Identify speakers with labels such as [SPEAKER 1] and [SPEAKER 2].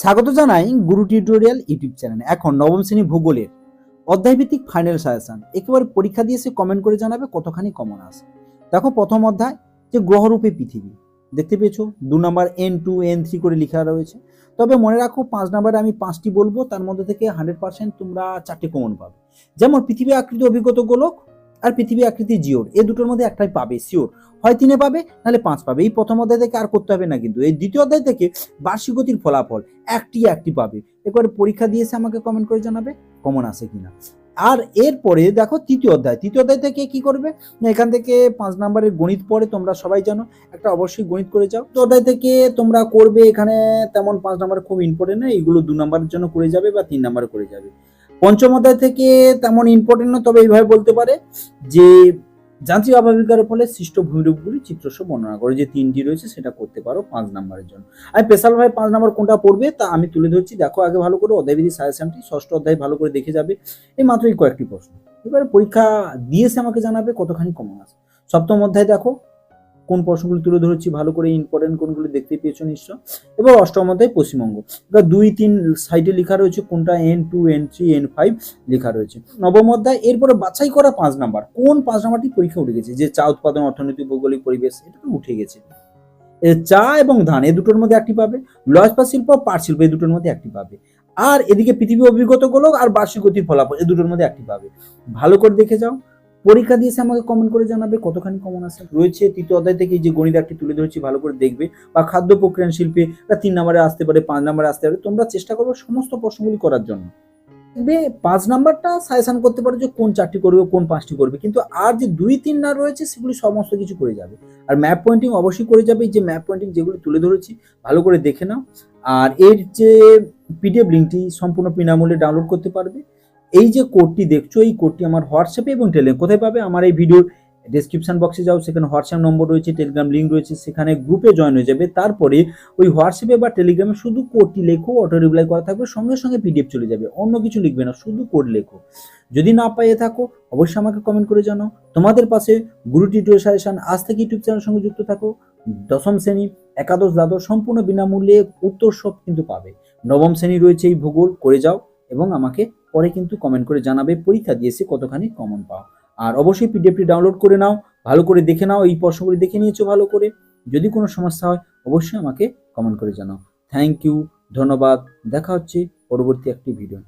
[SPEAKER 1] স্বাগত জানাই গুরু tutorial YouTube চ্যানেলে। এখন নবম শ্রেণি ভূগোলের অধ্যায়ভিত্তিক ফাইনাল সাজেশন। একেবারে পরীক্ষা দিয়ে এসে কমেন্ট করে জানাবে কতখানি কমন আসে দেখো প্রথম অধ্যায়, যে গ্রহরূপে পৃথিবী। দেখতে পেয়েছ, দু নম্বর এন টু এন থ্রি করে লেখা রয়েছে। তবে মনে রাখো, পাঁচ নাম্বারে আমি পাঁচটি বলব, তার মধ্যে থেকে হান্ড্রেড পার্সেন্ট তোমরা চারটে কমন পাবে। যেমন পৃথিবী আকৃতি অভিজ্ঞত গোলক আর পৃথিবী আকৃতি জিওর। এই দুটোর মধ্যে একটাই পাবে, শিওর। হয় তিনে পাবে, নাহলে পাঁচ পাবে। এই প্রথম অধ্যায় থেকে আর করতে হবে না কিন্তু। এই দ্বিতীয় অধ্যায় থেকে বার্ষিক গতির ফলাফল একটি একটি পাবে। এবার পরীক্ষা দিয়েছে আমাকে কমেন্ট করে জানাবে কমন আসে কিনা। আর এরপরে দেখো তৃতীয় অধ্যায়। তৃতীয় অধ্যায় থেকে কি করবে? না এখান থেকে পাঁচ নাম্বারের গণিত পড়ে, তোমরা সবাই জানো। একটা অবশ্যই গণিত করে যাও। তো অধ্যায় থেকে তোমরা করবে এখানে তেমন পাঁচ নাম্বার খুব ইম্পর্টেন্ট না। এইগুলো দু নাম্বারের জন্য করে যাবে বা তিন নাম্বার করে যাবে। পঞ্চম অধ্যায় থেকে তেমন ইম্পর্টেন্ট না তবে এইভাবে বলতে পারে যে যান্ত্রিক অভাবিকার ফলে সৃষ্ট ভূমিরূপগুলি চিত্রসহ বর্ণনা করে। যে তিনটি রয়েছে, সেটা করতে পারো পাঁচ নাম্বারের জন্য। আমি স্পেশাল ভাবে পাঁচ নাম্বার কোনটা পড়বে, তা আমি তুলে ধরছি। দেখো, আগে ভালো করে অধ্যায়বিধি সাজেশনটি ষষ্ঠ অধ্যায় ভালো করে দেখে যাবে। এই মাত্রই কয়েকটি প্রশ্ন। এবারে পরীক্ষা দিয়েছে আমাকে জানাবে কতখানি কমন আছে। সপ্তম অধ্যায় দেখো কোন প্রশ্নগুলি তুলে ধরেছি, ভালো করে ইম্পর্টেন্ট কোনগুলি দেখতে পেয়েছ নিশ্চয়। এবার অষ্টম অধ্যায় পশ্চিমবঙ্গ। এবার দুই, তিন সাইডে লেখা রয়েছে, কোনটা N two N three N five লেখা রয়েছে। নবম অধ্যায়, এরপরে বাছাই করা পাঁচ নাম্বার। কোন পাঁচ নাম্বারটি পরীক্ষা উঠে গেছে? যে চা উৎপাদন, অর্থনৈতিক, ভৌগোলিক পরিবেশ, এটা তো উঠে গেছে। চা এবং ধান এই দুটোর মধ্যে একটি পাবে। ইস্পাত শিল্প, পাট শিল্প এই দুটোর মধ্যে একটি পাবে। আর এদিকে পৃথিবী অভিজ্ঞতা গোলক আর বার্ষিক গতির ফলাফল এই দুটোর মধ্যে একটি পাবে। ভালো করে দেখে যাও। পরীক্ষা দিয়েছে আমাকে কমেন্ট করে জানাবে, কতখানি কমন আছে? রয়েছে, তৃতীয় অধ্যায় থেকে যে গণিত একটি তুলে ধরেছি, ভালো করে দেখবে। বা খাদ্য প্রক্রিয়ান শিল্পে তিন নম্বরে আসতে পারে, পাঁচ নম্বরে আসতে পারে। তোমরা চেষ্টা করবে সমস্ত প্রশ্নগুলি করার জন্য। দেখবে, পাঁচ নাম্বারটা সাজেশন করতে পারো যে কোন চারটি করবে, কোন পাঁচটি করবে। কিন্তু আর যে দুই, তিন না রয়েছে, সেগুলি সমস্ত কিছু করে যাবে। আর ম্যাপ পয়েন্টিং অবশ্যই করে যাবে যে ম্যাপ পয়েন্টিং যেগুলি তুলে ধরেছি, ভালো করে দেখে নাও। আর এর যে পিডিএফ লিঙ্কটি সম্পূর্ণ বিনামূল্যে ডাউনলোড করতে পারবে। এই যে কোডটি দেখছ, এই কোডটি আমার হোয়াটসঅ্যাপে এবং টেলিগ্রাম কোথায় পাবে? আমার এই ভিডিওর ডেসক্রিপশন বক্সে যাও, সেখানে হোয়াটসঅ্যাপ নম্বর রয়েছে টেলিগ্রাম লিঙ্ক রয়েছে, সেখানে গ্রুপে জয়েন হয়ে যাবে। তারপরে ওই হোয়াটসঅ্যাপে বা টেলিগ্রামে শুধু কোডটি লেখো অটো রিপ্লাই করা থাকবে, সঙ্গে সঙ্গে পিডিএফ চলে যাবে, অন্য কিছু লিখবে না, শুধু কোড লেখো। যদি না পাইয়ে থাকো, অবশ্যই আমাকে কমেন্ট করে জানাও। তোমাদের পাশে গুরু টিউটোরিয়াল সাজেশন আজ থেকে ইউটিউব চ্যানেলের সঙ্গে যুক্ত থাকো। দশম শ্রেণি, একাদশ দ্বাদশ সম্পূর্ণ বিনামূল্যে উত্তর সব কিন্তু পাবে। নবম শ্রেণি রয়েছে এই ভূগোল, করে যাও এবং আমাকে পরে কিন্তু কমেন্ট করে জানাবে, পরীক্ষা দিয়েছে কতখানি কমন পাও। আর অবশ্যই পিডিএফটি ডাউনলোড করে নাও, ভালো করে দেখে নাও, এই প্রশ্নগুলি দেখে নিয়েছো ভালো করে। যদি কোনো সমস্যা হয়, অবশ্যই আমাকে কমেন্ট করে জানাও। থ্যাংক ইউ ধন্যবাদ, দেখা হচ্ছে পরবর্তী একটি ভিডিও